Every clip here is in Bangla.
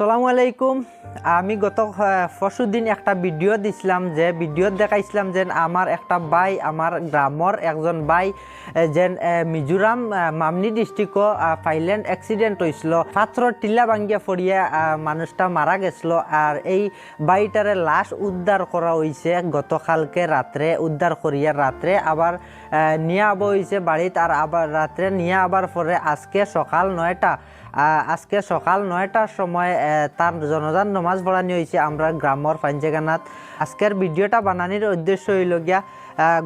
আসসালামু আলাইকুম। আমি গত পরশু দিন একটা ভিডিও দিছিলাম যে ভিডিও দেখাইছিলাম যে আমার একটা ভাই আমার গ্রামর একজন যেন এ, মিজোরাম মামনি ডিস্ট্রিক্টও ফাইল্যান্ড অ্যাক্সিডেন্ট হয়েছিল পাত্র টিল্লা ভাঙ্গিয়া ফড়িয়া মানুষটা মারা গেছিল আর এই বাড়িটারে লাশ উদ্ধার করা হয়েছে গতকালকে রাত্রে উদ্ধার করিয়া রাত্রে আবার নিয়ে আবার হয়েছে বাড়িতে আর আবার রাত্রে নিয়ে আবার পরে আজকে সকাল নয়টা। আজকে সকাল নয়টার সময় তার জনজান নমাজ পড়ানি হয়েছে আমরা গ্রামর পাঞ্জেগানাত। আজকের ভিডিওটা বানানির উদ্দেশ্য হইল গিয়া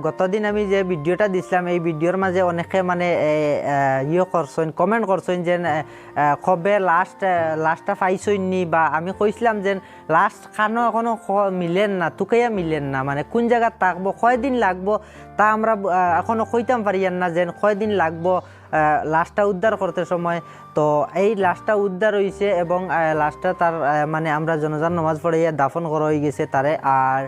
গতদিন আমি যে ভিডিওটা দিছিলাম, এই ভিডিওর মাঝে অনেকে মানে ইয়ে করছেন কমেন্ট করছেন যে কবে লাস্ট লাস্টটা পাইছইনি বা আমি কইছিলাম যে লাস্ট খানো এখনও মিলেন না তুকাইয়া মিলেন না মানে কোন জায়গায় থাকব, কয়দিন লাগবো তা আমরা এখনও কইতাম পারিয়ান না যে কয়দিন লাগবো। লাশটা উদ্ধার করতে সময়। তো এই লাশটা উদ্ধার হয়েছে এবং লাশটা তার মানে আমরা জনজান নমাজ পড়ে দাফন করা হয়ে গেছে তারে। আর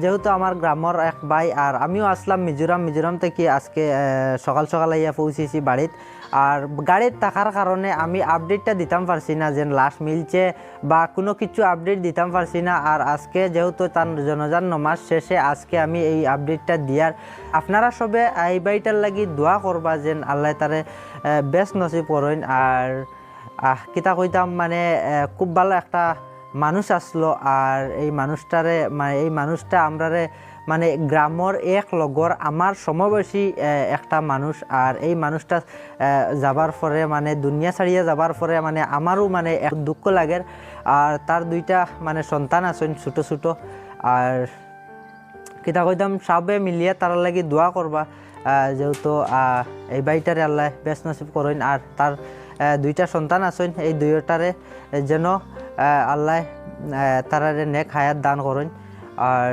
যেহেতু আমার গ্রামের এক ভাই আর আমিও আসলাম মিজোরাম মিজোরাম থেকে আজকে সকাল সকাল আইয়া পৌঁছেছি বাড়িত। আর গাড়ির থাকার কারণে আমি আপডেটটা দিতাম পারছি না যে লাশ মিলছে বা কোনো কিছু আপডেট দিতাম পারছি না। আর আজকে যেহেতু তার জনজান নমাজ শেষে, আজকে আমি এই আপডেটটা দিয়ার আপনারা সবে এই বাড়িটার লাগি দোয়া করবা যেন আল্লাহ তারে বেস্ট নসিব করেন আর কিতা কইতাম মানে খুব ভালো একটা মানুষ আসলো আর এই মানুষটারে মানে এই মানুষটা আমরারে মানে গ্রামর এক লগর, আমার সমবয়সী একটা মানুষ। আর এই মানুষটা যাবার পরে মানে দুনিয়া ছাড়িয়ে যাবার পরে মানে আমারও মানে এক দুঃখ লাগে। আর তার দুইটা মানে সন্তান আছেন ছোটো ছোটো। আর কিতা কইতাম, সবে মিলিয়ে তার লাগি দোয়া করবা যেহেতু এই বাড়িটারে আল্লাহ বেশ নসিব করেন। আর তার দুইটা সন্তান আছেন, এই দুইটারে যেন আল্লাহ তারারে নেক হায়াত দান করেন। আর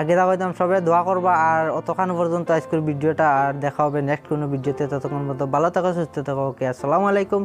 আগে দা কইতাম সবাই দোয়া করবা। আর অতক্ষণ পর্যন্ত আজকের ভিডিওটা আর দেখা হবে নেক্সট কোনো ভিডিওতে। ততক্ষণ মতো ভালো থাকো, সুস্থ থাকো। ওকে, আসসালামু আলাইকুম।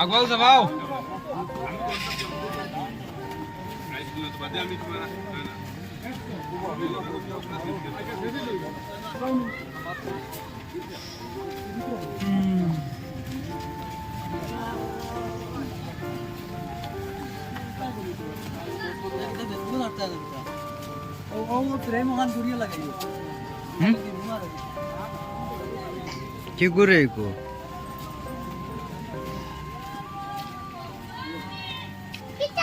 Agora o Zaval? Aí, segundo, a mim. 응? 개구래 이거 피자!